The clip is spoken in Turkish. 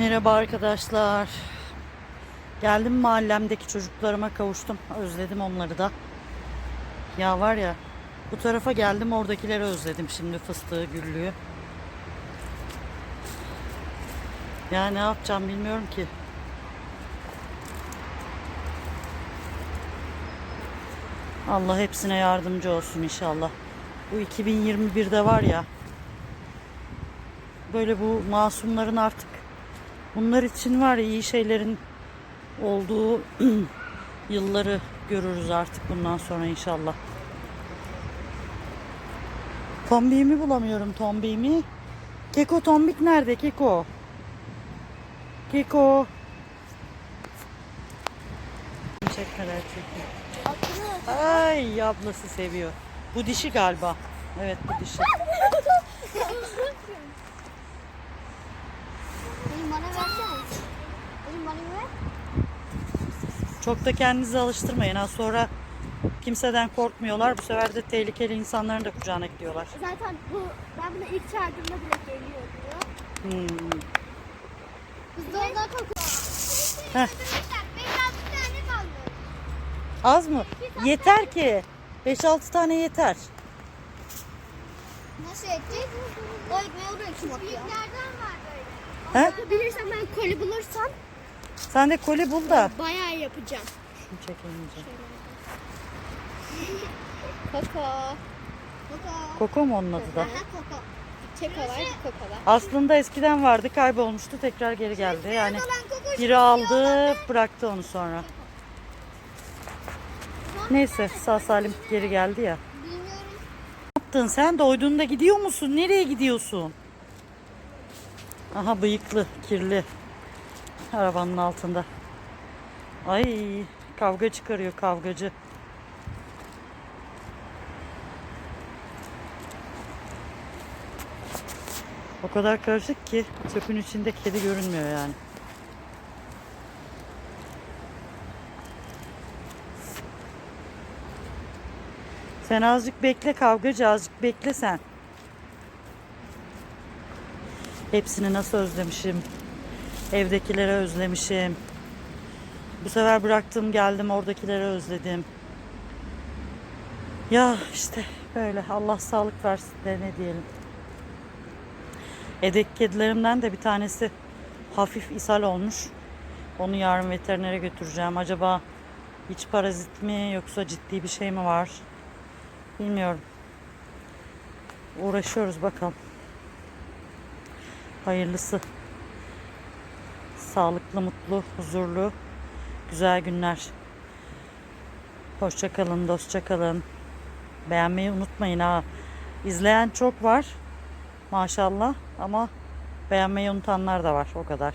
Merhaba arkadaşlar. Geldim mahallemdeki çocuklarıma kavuştum. Özledim onları da. Ya var ya bu tarafa geldim oradakileri özledim şimdi fıstığı güllüğü. Ya ne yapacağım bilmiyorum ki. Allah hepsine yardımcı olsun inşallah. Bu 2021'de var ya böyle bu masumların artık bunlar için var iyi şeylerin olduğu yılları görürüz artık bundan sonra inşallah. Tombiğimi bulamıyorum tombiğimi. Keko tombik nerede Keko? Keko. Çekmeler çekiyor. Ay ablası seviyor. Bu dişi galiba. Evet bu dişi. Benim bana versene. Benim bana ver. Çok da kendinizi alıştırmayın. Ha sonra kimseden korkmuyorlar. Bu sefer de tehlikeli insanların da kucağına gidiyorlar. Zaten bu ben bunu ilk çağırdığımda bile geliyor diyor. Hmm. Biz de ondan. Heh. Kaldı. Az mı? Yeter ki. 5-6 tane yeter. Nasıl edeceğiz? O ekmeği oraya kim atıyor? Büyüklerden var. He? Yapabilirsem ben koli bulursam Sen de koli bul da. bayağı yapacağım. Şunu iyice. Koko. Koko. Koko mu onun adı da? Koko. Çeko var, koko var. Aslında eskiden vardı kaybolmuştu tekrar geri geldi. Yani biri aldı bıraktı onu sonra. Neyse sağ salim geri geldi ya. Ne yaptın sen doyduğunda gidiyor musun? Nereye gidiyorsun? Aha bıyıklı, kirli. Arabanın altında. Ay kavga çıkarıyor kavgacı. O kadar karışık ki çöpün içinde kedi görünmüyor yani. Sen azıcık bekle kavgacı azıcık bekle sen. Hepsini nasıl özlemişim. Evdekilere özlemişim. Bu sefer bıraktım geldim oradakilere özledim. Ya işte böyle Allah sağlık versin de ne diyelim. Evdeki kedilerimden de bir tanesi hafif ishal olmuş. Onu yarın veterinere götüreceğim. Acaba iç parazit mi yoksa ciddi bir şey mi var? Bilmiyorum. Uğraşıyoruz bakalım. Hayırlısı. Sağlıklı, mutlu, huzurlu, güzel günler. Hoşça kalın, dostça kalın. Beğenmeyi unutmayın ha. İzleyen çok var. Maşallah ama beğenmeyi unutanlar da var o kadar.